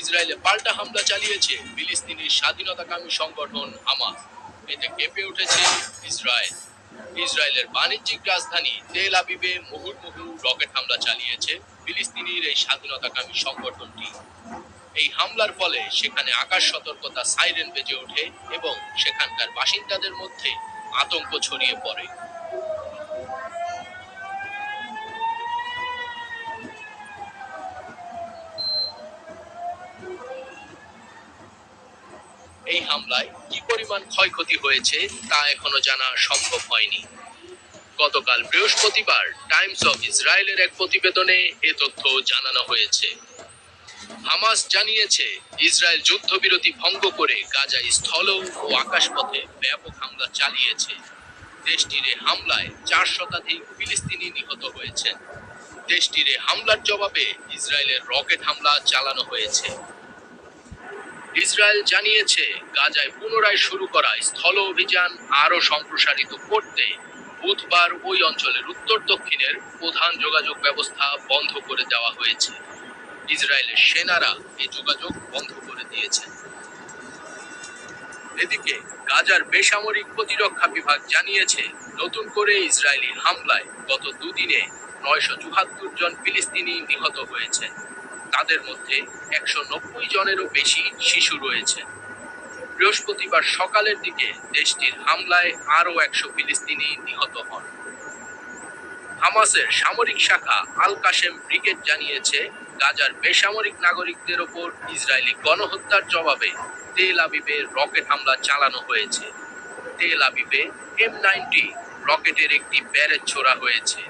ইসরায়েলে পাল্টা হামলা চালিয়েছে ফিলিস্তিনি স্বাধীনতাকামী সংগঠন হামাস। এতে কেঁপে উঠেছে ইসরায়েল। ইসরায়েলের বাণিজ্যিক রাজধানী তেল আবিবে মুহুর্মুহু রকেট হামলা চালিয়েছে ফিলিস্তিনির এই স্বাধীনতাকামী সংগঠনটি। এই হামলার ফলে সেখানে আকাশ সতর্কতা সাইরেন বেজে ওঠে এবং সেখানকার বাসিন্দাদের মধ্যে আতঙ্ক ছড়িয়ে পড়ে। এই হামলায় কি পরিমাণ ক্ষয়ক্ষতি হয়েছে তা এখনও জানা সম্ভব হয়নি। গতকাল বৃহস্পতিবার টাইমস অফ ইসরায়েলের এক প্রতিবেদনে এ তথ্য জানানো হয়েছে। হামাস জানিয়েছে, ইসরায়েল যুদ্ধবিরতি ভঙ্গ করে গাজায় স্থল ও আকাশপথে ব্যাপক হামলা চালিয়েছে। দেশটির হামলায় চার শতাধিক ফিলিস্তিনি নিহত হয়েছেন। দেশটির হামলার জবাবে ইসরায়েলের রকেট হামলা চালানো হয়েছে। ইসরায়েল জানিয়েছে, গাজায় পুনরায় শুরু করা স্থল অভিযান আরও সম্প্রসারিত করতে বুধবার ওই অঞ্চলের উত্তর দক্ষিণের প্রধান যোগাযোগ ব্যবস্থা বন্ধ করে দেওয়া হয়েছে। ইসরায়েলের সেনারা এই যোগাযোগ বন্ধ করে দিয়েছে। এদিকে গাজার বেসামরিক প্রতিরক্ষা বিভাগ জানিয়েছে, নতুন করে ইসরায়েলি হামলায় গত দুদিনে নয়শো চুহাত্তর জন ফিলিস্তিনি নিহত হয়েছেন তাদের মধ্যে একশো নব্বই জনেরও বেশি শিশু রয়েছে। বৃহস্পতিবার সকালের দিকে দেশটির হামলায় আরও একশো ফিলিস্তিনি নিহত হন। হামাসের সামরিক শাখা আল কাশেম ব্রিগেড জানিয়েছে, গাজার বেসামরিক নাগরিকদের ওপর ইসরায়েলি গণহত্যার জবাবে তেল আবিবে রকেট হামলা চালানো হয়েছে। তেল আবিবে এম নাইনটি রকেটের একটি ব্যারেজ ছোড়া হয়েছে।